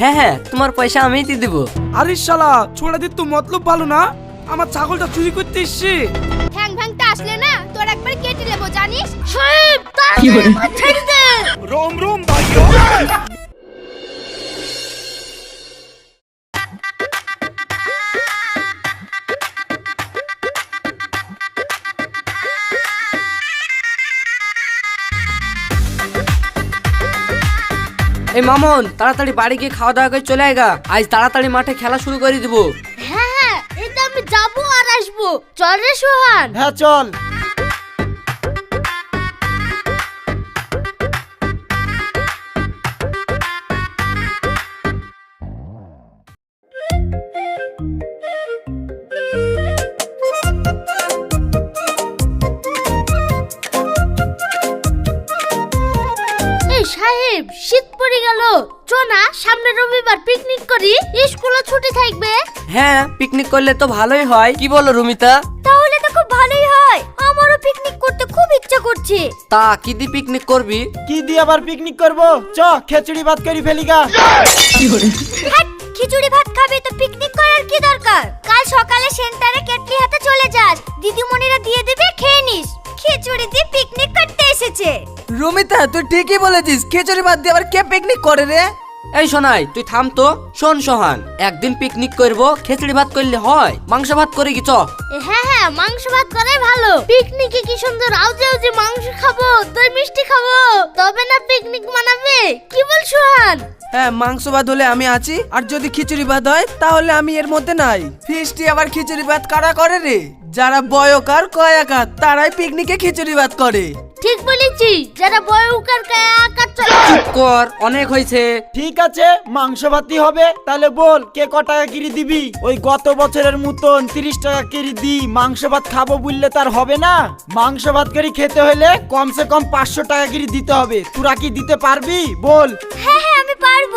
হ্যাঁ হ্যাঁ তোমার পয়সা আমিই দিয়ে দেবো। আরে শালা ছোড়া দিত তো মতলব ভালো না। আমার ছাগলটা চুরি করতে এসছে। ঠ্যাং ভ্যাংটা আসলে না তোর একবার কেটে নেব জানিস? সাহেব তাড়াতাড়ি এই মামন তাড়াতাড়ি বাড়ি গিয়ে খাওয়া দাওয়া করে চলে আয়গা আজ তাড়াতাড়ি মাঠে খেলা শুরু করে দিব। হ্যাঁ হ্যাঁ এই তো আমি যাব আর আসব। চল রে সোহান। হ্যাঁ চল। সামনে রবিবার পিকনিক করি। স্কুলে ছুটি থাকবে। হ্যাঁ পিকনিক করলে তো ভালোই হয়। কি বলো রুমিতা? তাহলে তো খুব ভালোই হয়। আমারও পিকনিক করতে খুব ইচ্ছা করছে। তা কি দি পিকনিক করবি? কি দিয়ে আবার পিকনিক করব? চ খেচুড়ি ভাত করি ফেলিগা হ্যাট, খিচুড়ি ভাত খাবে তো পিকনিক করার কি দরকার? কাল সকালে সেন্টারে কেটলি হাতে চলে যাস। দিদিমণিরা দিয়ে দেবে খেয়ে নিস। খিচুড়ি দিয়ে পিকনিক করতে এসেছে। রমিতা তুই ঠিকই বলেছিস। খিচুড়ি বাদ দিয়ে আবার কে পিকনিক করে রে? এই শোনাই তুই থাম তো। শোন সোহান একদিন পিকনিক করব খিচড়ি ভাত করলে হয়? মাংস ভাত করে কি চ? হ্যাঁ হ্যাঁ মাংস ভাত করাই ভালো। পিকনিকে কি সুন্দর আউজে আউজে মাংস খাব দই মিষ্টি খাব। তবে না পিকনিক মানাবে? কি বল সুহান? হ্যাঁ মাংস ভাত হলে আমি আছি আর যদি খিচুড়ি ভাত হয় তাহলে আমি এর মধ্যে নাই। ফিস্টি আবার খিচুড়ি ভাত কারা করে রে? যারা বয়কার কয়াকার তারাই পিকনিকে খিচুড়ি ভাত করে। ঠিক বলেছি যারা আকার চলে। চুপ কর অনেক হয়েছে। ঠিক আছে মাংস ভাতি হবে। তাহলে বল কে ক টাকা কিরি দিবি? ওই গত বছরের মতন তিরিশ টাকা কিরি দি মাংস ভাত খাব বললে তার হবে না? মাংস ভাত করি খেতে হলে কমসে কম পাঁচশো টাকা কিরি দিতে হবে। তোরা কি দিতে পারবি? বল। হ্যাঁ হ্যাঁ আমি পারব।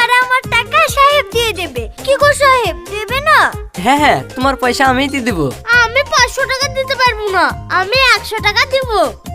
আর আমার টাকা সাহেব দিয়ে দেবে। কি গো সাহেব দেবে না? হ্যাঁ হ্যাঁ তোমার পয়সা আমিই দিয়ে দেবো। আমি পাঁচশো টাকা দিতে পারব না আমি একশো টাকা দিব।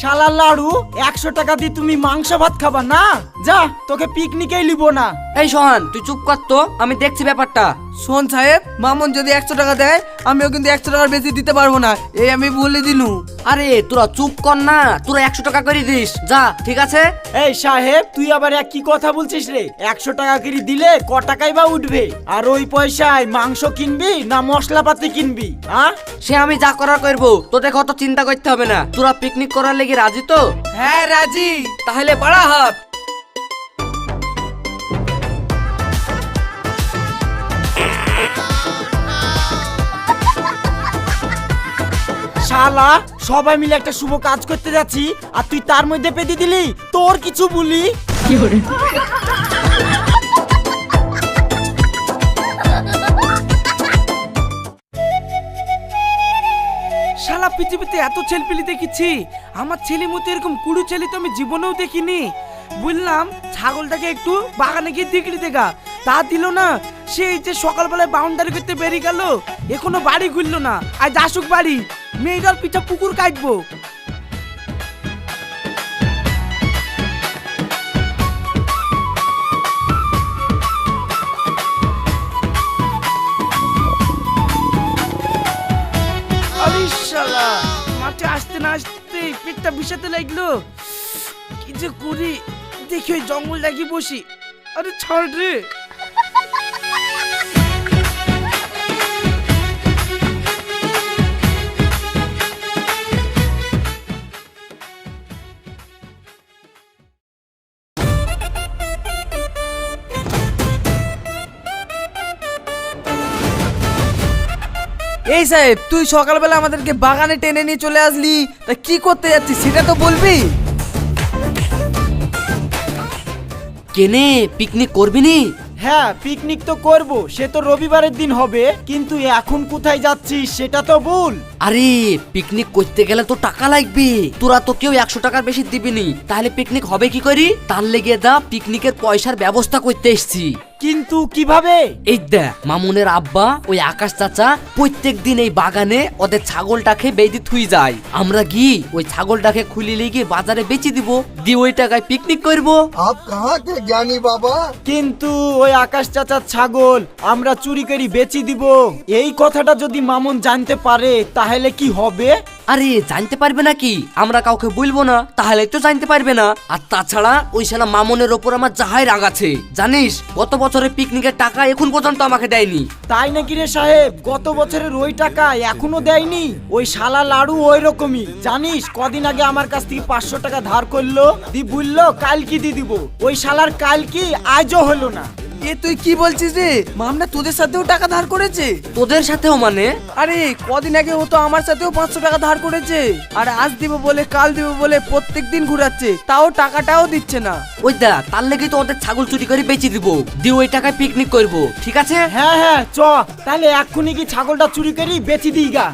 শালার লাড়ু একশো টাকা দিয়ে তুমি মাংস ভাত খাবা না? যা তোকে পিকনিকেই লিব না। এই সোহান তুই চুপ কর তো আমি দেখছি ব্যাপারটা। শোন সাহেব মামুন যদি একশো টাকা দেয় আমিও কিন্তু একশো টাকার বেশি দিতে পারব না। এই আমি বলে দিনু আরে তোরা চুপ কর না তোরা একশো টাকা করে দিস। যা ঠিক আছে? এই সাহেব তুই আবার এক কি কথা বলছিস রে? একশো টাকা করে দিলে ক টাকাই বা উঠবে? আর ওই পয়সায় মাংস কিনবি না মশলাপাতি কিনবি হ্যাঁ সে আমি যা করার করব তোদের কত চিন্তা করতে হবে না। তোরা পিকনিক করার লেগে রাজি তো? হ্যাঁ রাজি। তাহলে বাড়া হাত। শালা সবাই মিলে একটা শুভ কাজ করতে যাচ্ছি আর তুই তার মধ্যে পেতে দিলি? তোর কিছু বলি? শালা পৃথিবীতে এত ছেলপিলি দেখেছি। আমার ছেলে মতো এরকম কুড়ি ছেলে তো আমি জীবনেও দেখিনি। বললাম ছাগলটাকে একটু বাগানে গিয়ে দিকলি দেখা। তা দিল না সেই যে সকালবেলায় বাউন্ডারি করতে বেরিয়ে গেল, এখনও বাড়ি ঘুরলো না। আজ আসুক বাড়ি, মেয়েটার পিঠা পুকুর কাটবো। মাঠে আসতে না আসতে পেটটা বিষাতে লাগল। কি যে করি, দেখি জঙ্গল লাগি বসি। আরে ছাড় রে। এই সাহেব তুই সকালবেলা আমাদেরকে বাগানে টেনে নিয়ে চলে আসলি। তা কি করতে যাচ্ছিস সেটা তো বলবি? কেনে পিকনিক করবি নি? হ্যাঁ পিকনিক তো করব সে তো রবিবারের দিন হবে কিন্তু এখন কোথায় যাচ্ছিস সেটা তো বল। আরে পিকনিক করতে গেলে তো টাকা লাগবে। তোরা তো কেউ একশো টাকার বেশি দিবিনি তাহলে পিকনিক হবে কি করি? তার লেগে দা পিকনিকের পয়সার ব্যবস্থা করতে এসছি। কিন্তু কীভাবে? এই দেখ মামুনের আব্বা ওই আকাশ চাচা প্রত্যেক দিন এই বাগানে ওদের ছাগলটাকে বেঁধে থুই যায়। আমরা গিয়ে ওই ছাগলটাকে খুলি গিয়ে বাজারে বেচে দিব। দিয়ে ওই টাকায় পিকনিক করব। আপ জ্ঞানী বাবা? কিন্তু ওই আকাশ চাচার ছাগল আমরা চুরি করি বেচি দিব। এই কথাটা যদি মামুন জানতে পারে তা কি হবে? আরে জানতে পারবে নাকি? আমরা কাউকে বলব না তাহলে তো জানতে পারবে না। আর তাছাড়া ওই শালা মামনের ওপর আমার যাহাই রাগ আছে। জানিস গত বছরের পিকনিকের টাকা এখন পর্যন্ত আমাকে দেয়নি। তাই নাকি রে সাহেব? গত বছরের ওই টাকা এখনও দেয়নি? ওই শালা লাড়ু ওই রকমই। জানিস কদিন আগে আমার কাছ থেকে পাঁচশো টাকা ধার করল। দি বলল কাল কি দিয়ে দিব। ওই শালার কাল কি আজও হলো না। এ তুই কি বলছিস রে? মামনা তোদের সাথেও টাকা ধার করেছে। তোদের সাথেও মানে? আরে কদিন আগে ও তো আমার সাথেও পাঁচশো টাকা ধার করেছে। আর আজ দিব বলে কাল দিব বলে প্রত্যেক দিন ঘুরাচ্ছে। তাও টাকাটাও দিচ্ছে না। ওই দা তার লেগে তো ওদের ছাগল চুরি করে বেচে দিব। দিয়ে ওই টাকায় পিকনিক করব ঠিক আছে? হ্যাঁ হ্যাঁ চ। তাহলে এক্ষুনি কি ছাগলটা চুরি করি বেচি দিই গা?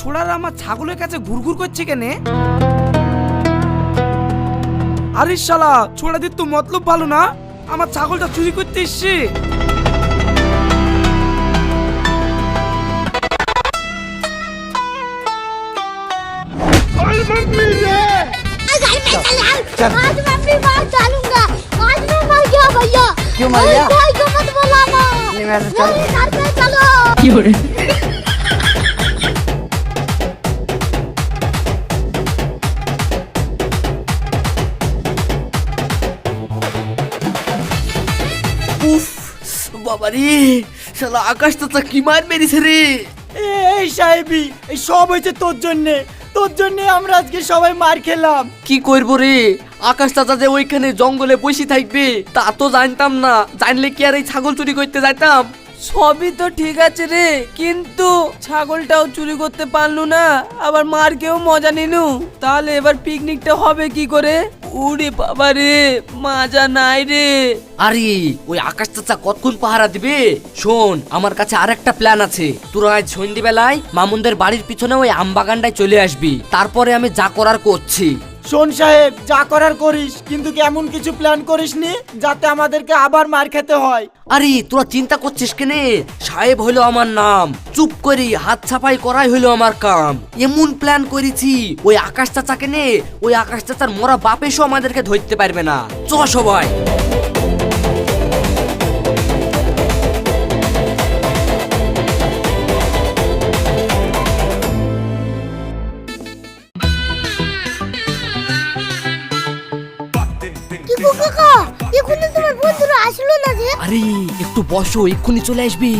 ছোড়ারা আমার ছাগলের কাছে ঘুরঘুর করছে কেনে আরে শালা ছোড়াদের তো মতলব ভালো না আমার ছাগলটা চুরি করতে এসছে आज मैं अपनी बात डालूंगा आज मैं मर गया भैया क्यों मर गया कोई को मत बुलाना नहीं मैं तो चल घर पे चलो উফ বাবারে। শালা আকাশ চাচা কি মার মেরেছে রে। এ- এই সাহেবি এই সব হয়েছে তোর জন্যে। তোর জন্যে আমরা আজকে সবাই মার খেলাম। কি করব রে? আকাশ চাচা যে ওইখানে জঙ্গলে বসে থাকবে তা তো জানতাম না। জানলে কি আর এই ছাগল চুরি করতে যাইতাম? সবই তো ঠিক আছে রে কিন্তু ছাগলটাও চুরি করতে পারলু না। আবার মারকেও মজা নিলু। তাহলে এবার পিকনিকটা হবে কি করে? উড়ে বাবা রে, মাজা নাই রে। আরে, ওই আকাশ চাচা কতক্ষণ পাহারা দিবে? শোন, আমার কাছে আর একটা প্ল্যান আছে। তোরা আজ সন্ধ্যেবেলায় মামুনদের বাড়ির পিছনে ওই আম বাগানটায় চলে আসবি। তারপরে আমি যা করার করছি। শোন সাহেব, যা করার করিস, কিন্তু এমন কিছু প্ল্যান করিস নি যাতে আমাদেরকে আবার মার খেতে হয়? আরে, তোরা চিন্তা করছিস কেনে? সাহেব হলো আমার নাম। চুপ করি, হাত ছাপাই করাই হলো আমার কাম। এমন প্ল্যান করেছি, ওই আকাশ চাচাকে নে, ওই আকাশ চাচার মরা বাপেশও আমাদেরকে ধরতে পারবে না। চ সবাই। আরে একটু বসো এক্ষুনি চলে আসবি।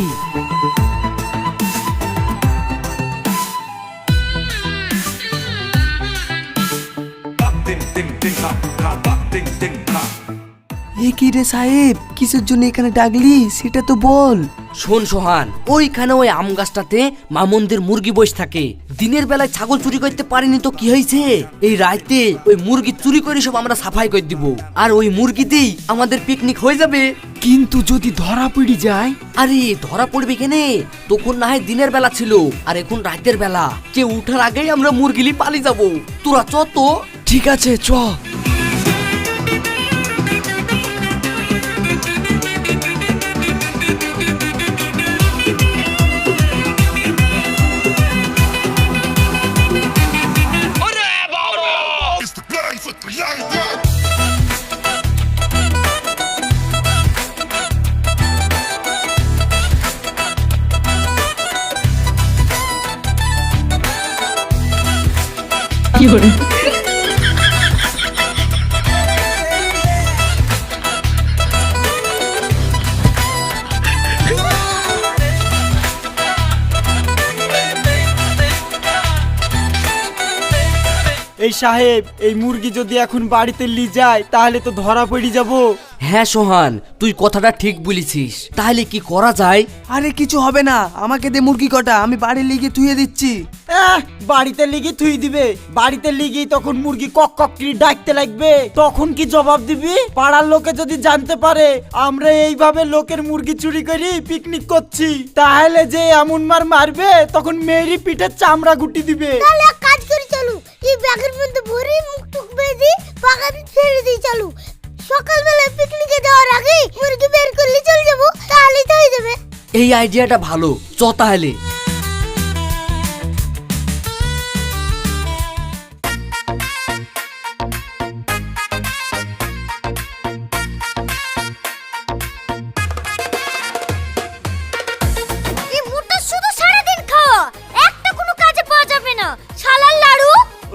এ কি রে সাহেব কিসের জন্য এখানে ডাকলি? সেটা তো বল। শোন সোহান ওইখানে ওই আম গাছটাতে মামুনদের মুরগি বসে থাকে। দিনের বেলায় ছাগল চুরি করতে পারিনি তো কি হয়েছে? এই রাতে ওই মুরগি চুরি করে সব আমরা সাফাই করে দিব। আর ওই মুরগিতেই আমাদের পিকনিক হয়ে যাবে। কিন্তু যদি ধরা পড়ি যায়? আরে ধরা পড়বে কেনে? তখন না হয় দিনের বেলা ছিল আর এখন রাতের বেলা। কে উঠার আগেই আমরা মুরগিলি পালিয়ে যাব। তোরা চ তো। ঠিক আছে চ। করে। এই সাহেব, এই মুরগি যদি এখন বাড়িতে লি যায়, তাহলে তো ধরা পড়ে যাব। হ্যাঁ সোহান তুই কথাটা ঠিক বলেছিস। তাহলে কি করা যায়? আরে কিছু হবে না আমাকে দে মুরগি কটা আমি বাড়ির লিগে ধুয়ে দিচ্ছি। আহ, বাড়িতে লিগি থুই দিবে। বাড়িতে লিগি তখন মুরগি কক কক করে ডাকতে লাগবে। তখন কি জবাব দিবি? পাড়ার লোকে যদি জানতে পারে আমরা এইভাবে লোকের মুরগি চুরি করি পিকনিক করছি। তাহলে যে এমন মার মারবে তখন মেয়েরই পিঠে চামড়া গুটি দিবে। তাহলে এক কাজ করি চলো এই ব্যাগের মধ্যে ভরে মুখ টুক বেঁধে বাগানে ছেড়ে দিই চলো। সকালবেলা পিকনিকে যাওয়ার আগে মুরগি বের করলে চলে যাব তাহলেই তো হয়ে যাবে। এই আইডিয়াটা ভালো। চ তাহলে। এই মোটা শুধু সারাদিন খাওয়া একটা কোনো কাজে পাওয়া যাবে না। লাড়ু।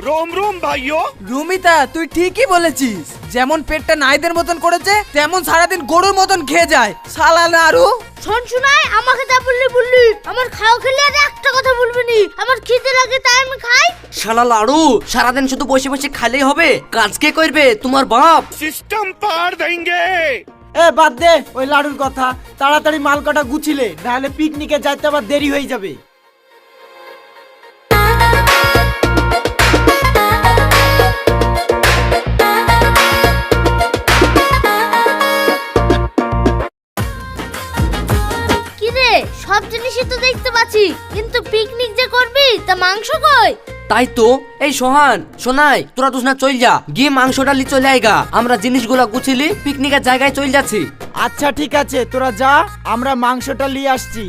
রোম রোম ভাইও রুমিতা তুই ঠিকই বলেছিস। যেমন পেটটা নাইদের মতন করেছে তেমন সারাদিন গরুর মতন খেয়ে যায়। সালা নাড়ু শোন শোনাই আমাকে যা বললি বললি আমার খাওয়া খেলে আর একটা কথা বলবি নি। আমার খিদে লাগে তাই আমি খাই। শালা লাড়ু সারাদিন শুধু বসে বসে খালেই হবে? কাজ কে করবে? তোমার বাপ। সিস্টেম পার দেंगे এ বাদ দে ওই লাড়ুর কথা। তাড়াতাড়ি মাল কটা গুছিলে নাহলে পিকনিকে যাইতে আবার দেরি হয়ে যাবে। তাই তো? এই সোহান, সোনাই, তোরা তুস না চল যা, গিয়ে মাংসটা লি চলে আয়গা আমরা জিনিসগুলা গুছিলি পিকনিকের জায়গায় চল যাচ্ছি। আচ্ছা ঠিক আছে, তোরা যা, আমরা মাংসটা নিয়ে আসছি।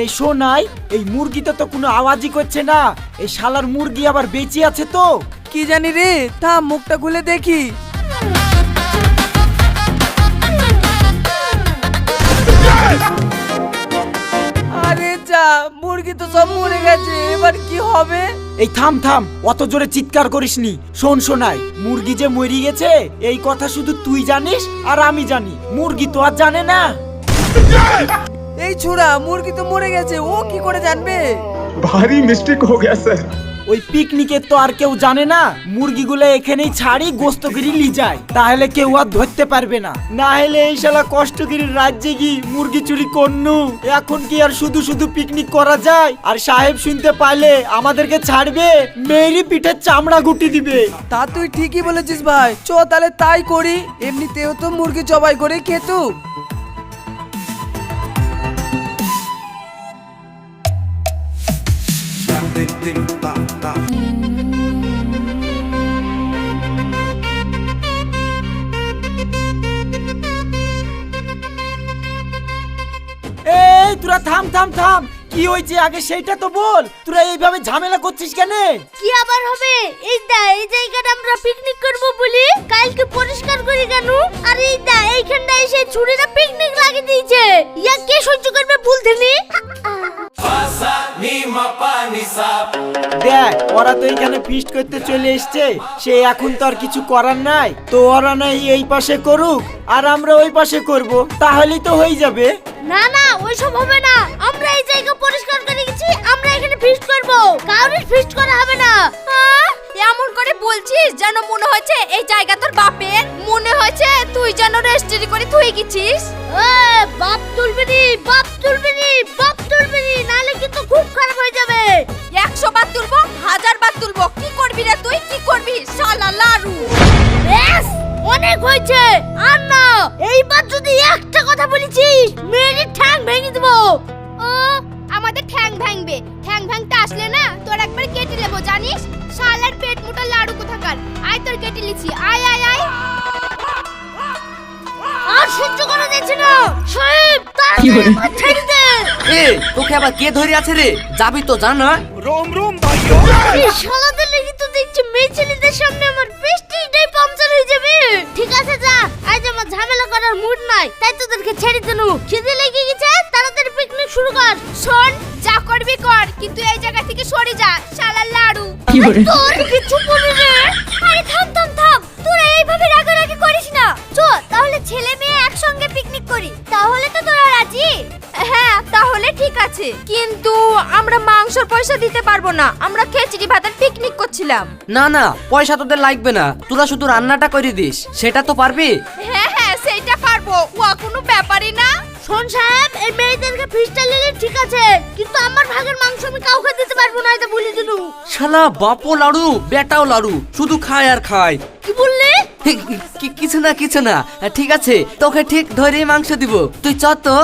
এই শোনাই এই মুরগিতে তো কোনো আওয়াজই করছে না। এই শালার মুরগি আবার বেঁচে আছে তো। কি জানি রে থাম মুখটা খুলে দেখি। আরে যা মুরগি তো সব মরে গেছে এবার কি হবে? এই থাম থাম অত জোরে চিৎকার করিসনি। শোন শোনাই মুরগি যে মরি গেছে এই কথা শুধু তুই জানিস আর আমি জানি। মুরগি তো আর জানে না। এই ছোড়া মুরগি তো মরে গেছে ও কি করে জানবে? ভারী মিস্টেক হয়ে গেছে। ওই পিকনিকে তো আর কেউ জানে না মুরগিগুলো এখানেই ছাড়ি গোস্তগিরি লি যায়। তাহলে কেউ আর ধরতে পারবে না। না হলে এই শালা কষ্টগিরির রাজ্যে কি মুরগি চুরি করনু। এখন কি আর শুধু শুধু পিকনিক করা যায়? আর সাহেব শুনতে পাইলে আমাদেরকে ছাড়বে মেরি পিঠে চামড়া গুটি দিবে। তা তুই ঠিকই বলেছিস ভাই। চ তাহলে তাই করি। এমনিতেও তো মুরগি জবাই করে খেতু। এই তোরা থাম থাম থাম। কি হয়েছে আগে সেইটা তো বল। তোরা এইভাবে ঝামেলা করছিস কেন? কি আবার হবে? এই দা এই জায়গাটা আমরা পিকনিক করব বলি। কালকে পরিষ্কার করি কেন? আর এই দা এইখানটা এসে ছুরিটা পিকনিক লাগিয়ে দিয়েছে। ইয়া কে সহ্য করবে ভুলতে নি দেখ ওরা তো এখানে ফিস্ট করতে চলে এসছে। সে এখন তো আর কিছু করার নাই। তো ওরা নাই এই পাশে করুক আর আমরা ওই পাশে করব। তাহলেই তো হয়ে যাবে। না না, ওইসব হবে না। আমরা এই জায়গা পরিষ্কার করে গেছি আমরা এখানে ফিস্ট করব। কাউরির ফিস্ট করা হবে না। এমন করে বলছিস যেন মনে হচ্ছে এই জায়গা তোর বাপের? মনে হচ্ছে তুই যেন রেজিস্ট্রি করে তুই গেছিস। বাপ তুলবি নি, বাপ তুলবি নি, বাপ তুলবি নি নালে কিন্তু খুব খারাপ হয়ে যাবে। একশো বার তুলবো, হাজার বার তুলবো। কি করবি রে তুই? কি করবি? শালা লারু। ব্যাস! অনেক হয়েছে। আর না এইবার যদি একটা কথা বলেছিস মেরে ঠ্যাং ভেঙে দেবো। ও আমাদের ঠ্যাং ভাঙবে। ঠ্যাং ভাঙতে আসলে না তোর একবার কেটে নেব জানিস? শালার পেট মোটা লাড়ু কোথাকার। আয় তোর কেটে লিছি আয় আয় আয়। আর সহ্য করা যাচ্ছে না। সাহেব তাড়াতাড়ি মাছ ছেড়ে দে। এ তোকে আবার কে ধরে আছে রে? যাবি তো জানা এই শালাদের লেগে তো দেখছি মেয়ে ছেলেদের সামনে আমার হয়ে যাবে ঠিক আছে যা। আজ আমার ঝামেলা করার মুড নাই তাই তোদেরকে ছেড়ে দিনু খিদে লেগে গেছে? তাড়াতাড়ি পিকনিক শুরু কর। শোন যা করবি কর কিন্তু এই জায়গা থেকে সরে যা শালার লাড়ু। তোর কিছু বলি রে আরে থাম থাম থাম। তোরা এইভাবে রাগারাগি করিস না। চ তাহলে ছেলে মেয়ে একসঙ্গে পিকনিক করি। তাহলে তো তোরা রাজি? হ্যাঁ তাহলে ঠিক আছে। কিন্তু আমরা মাংসর পয়সা দিতে পারব না। আমরা খেচড়ি ভাতের করছিলাম না না পয়সা তোদের লাগবে না। তোরা শুধু রান্নাটা করে দিস। সেটা তো পারবি? হ্যাঁ হ্যাঁ সেইটা পারব। ও কোনো ব্যাপারই না। শোন সাহেব এই মেয়েদেরকে ফিসটা নিলে ঠিক আছে। কিন্তু আমার ভাগের মাংস আমি কাউকে দিতে পারব না এটা বলে দিলু শালা বাপও লাড়ু বেটাও লাড়ু। শুধু খায় আর খায়। কি বললি? কি- কিছু না কিছু না। ঠিক আছে তোকে ঠিক ধরে মাংস দিব। তুই চ তো।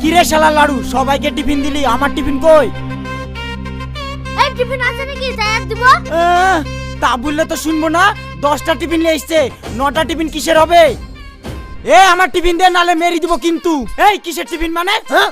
কিরে শালা লাড়ু সবাইকে টিফিন দিলি আমার টিফিন কই? এই টিফিন আছে নাকি? দিব। তা বললে তো শুনব না দশটা টিফিন নিয়ে এসছে নটা টিফিন কিসের হবে? এ আমার টিফিন দে নালে মেরি দিব কিন্তু এই কিসের টিফিন মানে হ্যাঁ?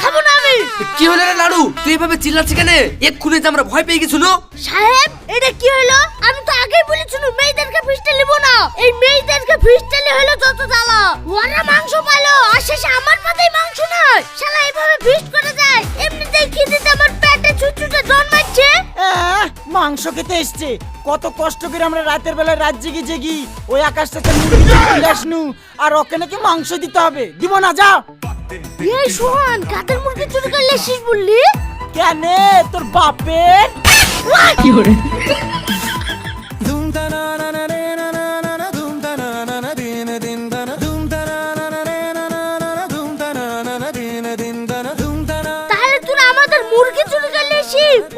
খাব না কি হলো রে লাড়ু তুই এভাবে চিল্লাচ্ছি কেন? এক্ষুনি যে আমরা ভয় পেয়ে গেছিল। সাহেব এটা কি হলো? আমি এই মেয়েদেরকে ফিস্টে নিলে হলো যত জ্বালা। ওরা মাংস পালো আর শেষে আমার পাতেই মাংস নয়। শালা এইভাবে ফিস্ট করে যায়? এমনিতেই খিদেতে আমার পেটে ছুটছুটে জন্মাচ্ছে মাংস খেতে এসছে। কত কষ্ট করে আমরা রাতের বেলায় রাত জেগে জেগি। ওই আকাশটাতে মুরগি আসনু। আর ওকে নাকি মাংস দিতে হবে। দিব না যা এই সোহান কাতের মুরগি চুরি করলে শেষ বললি? কেন? তোর বাপের? তাহলে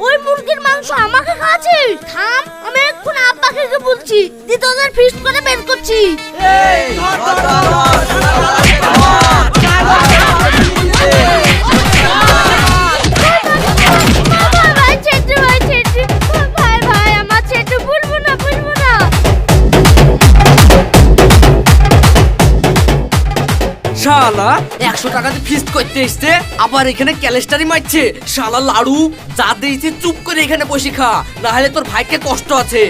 ওই মুরগির মাংস আমাকে খাওয়াছিস থাম আমি এক্ষুনি আব্বাকে গিয়ে বলছি দি তোদের ফিস্ট করে বের করছি এই, ধর, ধর, ধর, একশো দিয়ে ফিস্ট করতে এসছে, আবার এখানে ক্যালেস্টারি মারছে। শালা লাড়ু, যা দিয়েছে চুপ করে এখানে বসে খা। না হলে তোর ভাইকে কষ্ট আছে।